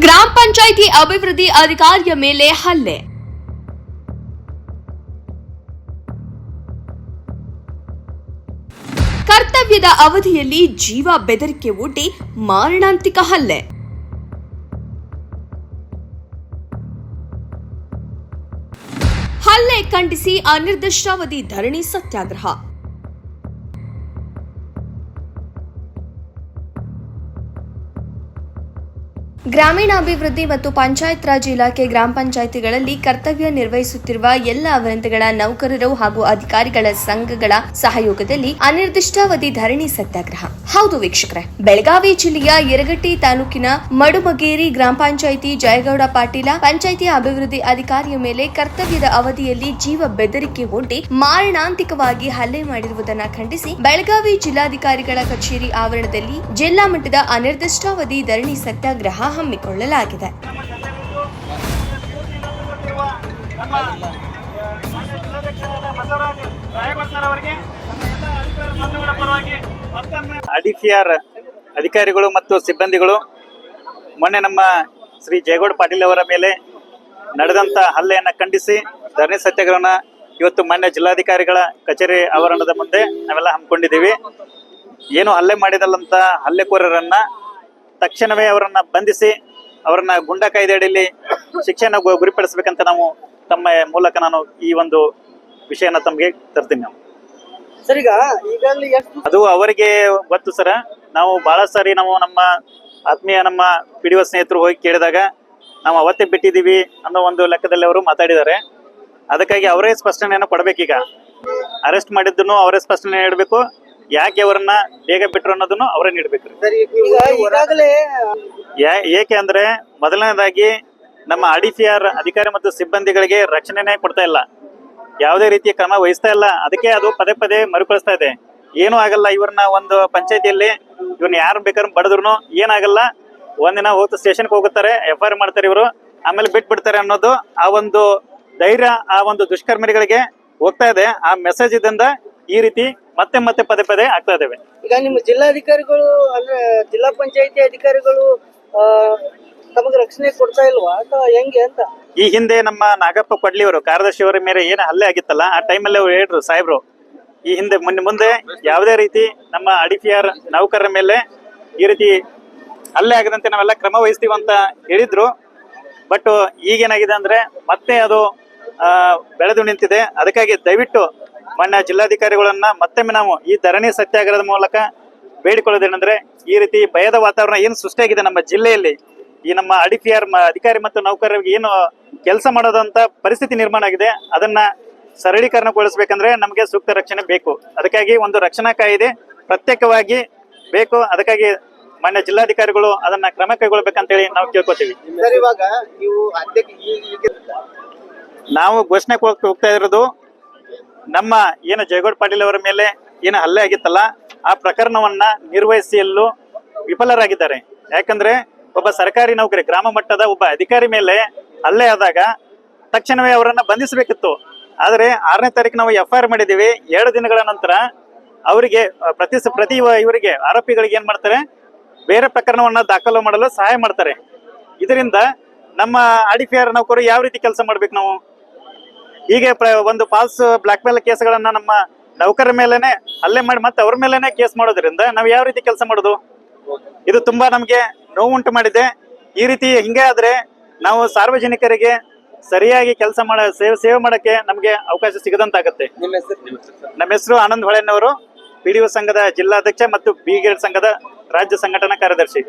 ಗ್ರಾಮ ಪಂಚಾಯಿತಿ ಅಭಿವೃದ್ಧಿ ಅಧಿಕಾರಿಯ ಮೇಲೆ ಹಲ್ಲೆ. ಕರ್ತವ್ಯದ ಅವಧಿಯಲ್ಲಿ ಜೀವ ಬೆದರಿಕೆ ಒಡ್ಡಿ ಮಾರಣಾಂತಿಕ ಹಲ್ಲೆ. ಹಲ್ಲೆ ಖಂಡಿಸಿ ಅನಿರ್ದಿಷ್ಟಾವಧಿ ಧರಣಿ ಸತ್ಯಾಗ್ರಹ. ಗ್ರಾಮೀಣಾಭಿವೃದ್ಧಿ ಮತ್ತು ಪಂಚಾಯತ್ ರಾಜ್ ಇಲಾಖೆ ಗ್ರಾಮ ಪಂಚಾಯಿತಿಗಳಲ್ಲಿ ಕರ್ತವ್ಯ ನಿರ್ವಹಿಸುತ್ತಿರುವ ಎಲ್ಲ ಅವರಂತಿಗಳ ನೌಕರರು ಹಾಗೂ ಅಧಿಕಾರಿಗಳ ಸಂಘಗಳ ಸಹಯೋಗದಲ್ಲಿ ಅನಿರ್ದಿಷ್ಟಾವಧಿ ಧರಣಿ ಸತ್ಯಾಗ್ರಹ. ಹೌದು ವೀಕ್ಷಕರೇ, ಬೆಳಗಾವಿ ಜಿಲ್ಲೆಯ ಯರಗಟ್ಟಿ ತಾಲೂಕಿನ ಮಡುಮಗೇರಿ ಗ್ರಾಮ ಪಂಚಾಯಿತಿ ಜಯಗೌಡ ಪಾಟೀಲ ಪಂಚಾಯಿತಿ ಅಭಿವೃದ್ಧಿ ಅಧಿಕಾರಿಯ ಮೇಲೆ ಕರ್ತವ್ಯದ ಅವಧಿಯಲ್ಲಿ ಜೀವ ಬೆದರಿಕೆ ಒಡ್ಡಿ ಮಾರಣಾಂತಿಕವಾಗಿ ಹಲ್ಲೆ ಮಾಡಿರುವುದನ್ನು ಖಂಡಿಸಿ ಬೆಳಗಾವಿ ಜಿಲ್ಲಾಧಿಕಾರಿಗಳ ಕಚೇರಿ ಆವರಣದಲ್ಲಿ ಜಿಲ್ಲಾ ಮಟ್ಟದ ಅನಿರ್ದಿಷ್ಟಾವಧಿ ಧರಣಿ ಸತ್ಯಾಗ್ರಹ ಹಮ್ಮಿಕೊಳ್ಳಲಾಗಿದೆ. ಆರ್ ಅಧಿಕಾರಿಗಳು ಮತ್ತು ಸಿಬ್ಬಂದಿಗಳು ಮೊನ್ನೆ ನಮ್ಮ ಶ್ರೀ ಜಯಗೌಡ ಪಾಟೀಲ್ ಅವರ ಮೇಲೆ ನಡೆದಂತ ಹಲ್ಲೆಯನ್ನು ಖಂಡಿಸಿ ಧರಣಿ ಸತ್ಯಾಗ್ರಹನ ಇವತ್ತು ಮಾನ್ಯ ಜಿಲ್ಲಾಧಿಕಾರಿಗಳ ಕಚೇರಿ ಆವರಣದ ಮುಂದೆ ನಾವೆಲ್ಲ ಹಮ್ಮಿಕೊಂಡಿದ್ದೀವಿ. ಏನು ಹಲ್ಲೆ ಮಾಡಿದಲ್ಲಂತ ಹಲ್ಲೆಕೋರರನ್ನ ತಕ್ಷಣವೇ ಅವರನ್ನ ಬಂಧಿಸಿ ಅವರನ್ನ ಗುಂಡ ಕಾಯ್ದೆಯಡಿಯಲ್ಲಿ ಶಿಕ್ಷೆಯನ್ನು ಗುರಿಪಡಿಸಬೇಕಂತ ನಾವು ತಮ್ಮ ಮೂಲಕ ನಾನು ಈ ಒಂದು ವಿಷಯನ ತಮಗೆ ತರ್ತೀನಿ ನಾವು. ಸರ್ ಈಗ ಈಗಲ್ಲಿ ಅದು ಅವರಿಗೆ ಗೊತ್ತು ಸರ. ನಾವು ಬಹಳ ಸಾರಿ ನಾವು ನಮ್ಮ ಆತ್ಮೀಯ ನಮ್ಮ ಪಿ ಡಿ ಒ ಸ್ನೇಹಿತರು ಹೋಗಿ ಕೇಳಿದಾಗ ನಾವು ಅವತ್ತೇ ಬಿಟ್ಟಿದ್ದೀವಿ ಅನ್ನೋ ಒಂದು ಲೆಕ್ಕದಲ್ಲಿ ಅವರು ಮಾತಾಡಿದ್ದಾರೆ. ಅದಕ್ಕಾಗಿ ಅವರೇ ಸ್ಪಷ್ಟನೆಯನ್ನು ಕೊಡಬೇಕೀಗ. ಅರೆಸ್ಟ್ ಮಾಡಿದ್ದನ್ನು ಅವರೇ ಸ್ಪಷ್ಟನೆ ನೀಡಬೇಕು. ಯಾಕೆ ಅವರನ್ನ ಬೇಗ ಬಿಟ್ರು ಅನ್ನೋದನ್ನು ಅವರೇ ನೀಡಬೇಕು ಈಗಾಗಲೇ ಏಕೆ ಅಂದ್ರೆ ಮೊದಲನೇದಾಗಿ ನಮ್ಮ ಆರ್ ಅಧಿಕಾರಿ ಮತ್ತು ಸಿಬ್ಬಂದಿಗಳಿಗೆ ರಕ್ಷಣೆನೇ ಕೊಡ್ತಾ ಇಲ್ಲ. ಯಾವುದೇ ರೀತಿಯ ಕ್ರಮ ವಹಿಸ್ತಾ ಇಲ್ಲ. ಅದಕ್ಕೆ ಅದು ಪದೇ ಪದೇ ಮರುಕಳಿಸ್ತಾ ಇದೆ. ಏನೂ ಆಗಲ್ಲ ಇವ್ರನ್ನ ಒಂದು ಪಂಚಾಯತಿಯಲ್ಲಿ ಇವ್ರನ್ನ ಯಾರು ಬೇಕಾದ್ರೂ ಬಡದ್ರು ಏನಾಗಲ್ಲ. ಒಂದಿನ ಹೋಗ್ತಾ ಸ್ಟೇಷನ್ಗೆ ಹೋಗುತ್ತಾರೆ ಎಫ್ ಐ ಆರ್ ಮಾಡ್ತಾರೆ ಇವರು. ಆಮೇಲೆ ಬಿಟ್ಬಿಡ್ತಾರೆ ಅನ್ನೋದು ಆ ಒಂದು ಧೈರ್ಯ ಆ ಒಂದು ದುಷ್ಕರ್ಮಿಗಳಿಗೆ ಹೋಗ್ತಾ ಇದೆ. ಆ ಮೆಸೇಜ್ ಇದ್ದಿಂದ ಈ ರೀತಿ ಮತ್ತೆ ಮತ್ತೆ ಪದೇ ಪದೇ ಆಗ್ತಾ ಇದ್ದೇವೆ ಈಗ ನಿಮ್ಮ ಜಿಲ್ಲಾಧಿಕಾರಿಗಳು ಅಂದ್ರೆ ಜಿಲ್ಲಾ ಪಂಚಾಯತಿ ಅಧಿಕಾರಿಗಳು ತಮಗೆ ರಕ್ಷಣೆ ಕೊಡ್ತಾ ಇಲ್ವಾ? ಅಥವಾ ಹೆಂಗೆ ಅಂತ? ಈ ಹಿಂದೆ ನಮ್ಮ ನಾಗಪ್ಪ ಕೊಡ್ಲಿ ಅವರು ಕಾರ್ಯದರ್ಶಿ ಅವರ ಮೇಲೆ ಏನು ಹಲ್ಲೆ ಆಗಿತ್ತಲ್ಲ ಆ ಟೈಮಲ್ಲಿ ಅವ್ರು ಹೇಳಿದ್ರು ಸಾಹೇಬ್ರು ಈ ಹಿಂದೆ ಮುಂದೆ ಮುಂದೆ ಯಾವುದೇ ರೀತಿ ನಮ್ಮ ಅಡಿಪಿಆರ್ ನೌಕರರ ಮೇಲೆ ಈ ರೀತಿ ಹಲ್ಲೆ ಆಗದಂತೆ ನಾವೆಲ್ಲ ಕ್ರಮ ವಹಿಸ್ತೀವಿ ಅಂತ ಹೇಳಿದ್ರು. ಬಟ್ ಈಗೇನಾಗಿದೆ ಅಂದ್ರೆ ಮತ್ತೆ ಅದು ಬೆಳೆದು ನಿಂತಿದೆ. ಅದಕ್ಕಾಗಿ ದಯವಿಟ್ಟು ಮಾನ್ಯ ಜಿಲ್ಲಾಧಿಕಾರಿಗಳನ್ನ ಮತ್ತೊಮ್ಮೆ ನಾವು ಈ ಧರಣಿ ಸತ್ಯಾಗ್ರಹದ ಮೂಲಕ ಬೇಡಿಕೊಳ್ಳೋದೇನೆಂದ್ರೆ ಈ ರೀತಿ ಭಯದ ವಾತಾವರಣ ಏನು ಸೃಷ್ಟಿಯಾಗಿದೆ ನಮ್ಮ ಜಿಲ್ಲೆಯಲ್ಲಿ. ಈ ನಮ್ಮ ಅಡಿಪಿಆರ್ ಅಧಿಕಾರಿ ಮತ್ತು ನೌಕರರಿಗೆ ಏನು ಕೆಲಸ ಮಾಡೋದಂತ ಪರಿಸ್ಥಿತಿ ನಿರ್ಮಾಣ ಆಗಿದೆ. ಅದನ್ನ ಸರಳೀಕರಣಗೊಳಿಸಬೇಕಂದ್ರೆ ನಮಗೆ ಸೂಕ್ತ ರಕ್ಷಣೆ ಬೇಕು. ಅದಕ್ಕಾಗಿ ಒಂದು ರಕ್ಷಣಾ ಕಾಯಿದೆ ಪ್ರತ್ಯೇಕವಾಗಿ ಬೇಕು. ಅದಕ್ಕಾಗಿ ಮಾನ್ಯ ಜಿಲ್ಲಾಧಿಕಾರಿಗಳು ಅದನ್ನ ಕ್ರಮ ಕೈಗೊಳ್ಬೇಕಂತೇಳಿ ನಾವು ಕೇಳ್ಕೊತೀವಿ. ನೀವು ಘೋಷಣೆ ಹೋಗ್ತಾ ಇರೋದು ನಮ್ಮ ಏನು ಜಯಗೌಡ ಪಾಟೀಲ್ ಅವರ ಮೇಲೆ ಏನು ಹಲ್ಲೆ ಆಗಿತ್ತಲ್ಲ, ಆ ಪ್ರಕರಣವನ್ನ ನಿರ್ವಹಿಸಲು ವಿಫಲರಾಗಿದ್ದಾರೆ. ಯಾಕಂದ್ರೆ ಒಬ್ಬ ಸರ್ಕಾರಿ ನೌಕರಿ, ಗ್ರಾಮ ಮಟ್ಟದ ಒಬ್ಬ ಅಧಿಕಾರಿ ಮೇಲೆ ಹಲ್ಲೆ ಆದಾಗ ತಕ್ಷಣವೇ ಅವರನ್ನ ಬಂಧಿಸಬೇಕಿತ್ತು. ಆದರೆ ಆರನೇ ತಾರೀಕು ನಾವು ಎಫ್ ಐ ಆರ್ ಮಾಡಿದ್ದೀವಿ. ಎರಡು ದಿನಗಳ ನಂತರ ಅವರಿಗೆ, ಪ್ರತಿ ಪ್ರತಿ ಇವರಿಗೆ, ಆರೋಪಿಗಳಿಗೆ ಏನ್ ಮಾಡ್ತಾರೆ? ಬೇರೆ ಪ್ರಕರಣವನ್ನ ದಾಖಲು ಮಾಡಲು ಸಹಾಯ ಮಾಡ್ತಾರೆ. ಇದರಿಂದ ನಮ್ಮ ಆರ್ ನೌಕರು ಯಾವ ರೀತಿ ಕೆಲಸ ಮಾಡ್ಬೇಕು ನಾವು? ಹೀಗೆ ಪ್ರ- ಒಂದು ಫಾಲ್ಸ್ ಬ್ಲಾಕ್ ಮೇಲ್ ಕೇಸ್ಗಳನ್ನ ನಮ್ಮ ನೌಕರರ ಮೇಲೆನೆ ಅಲ್ಲೇ ಮಾಡಿ ಮತ್ತೆ ಅವ್ರ ಮೇಲೆನೆ ಕೇಸ್ ಮಾಡೋದ್ರಿಂದ ನಾವು ಯಾವ ರೀತಿ ಕೆಲಸ ಮಾಡೋದು? ಇದು ತುಂಬಾ ನಮಗೆ ನೋವು ಉಂಟು ಮಾಡಿದೆ. ಈ ರೀತಿ ಹಿಂಗೆ ಆದ್ರೆ ನಾವು ಸಾರ್ವಜನಿಕರಿಗೆ ಸರಿಯಾಗಿ ಕೆಲಸ ಮಾಡ ಸೇವೆ ಸೇವೆ ಮಾಡಕ್ಕೆ ನಮಗೆ ಅವಕಾಶ ಸಿಗದಂತಾಗತ್ತೆ. ನಿಮ್ಮ ಹೆಸರು? ಆನಂದ್ ಹೊಳೆನವರು ಪಿ ಡಿ ಸಂಘದ ಜಿಲ್ಲಾಧ್ಯಕ್ಷ ಮತ್ತು ಬಿ ಗ್ರೇಡ್ ಸಂಘದ ರಾಜ್ಯ ಸಂಘಟನಾ ಕಾರ್ಯದರ್ಶಿ.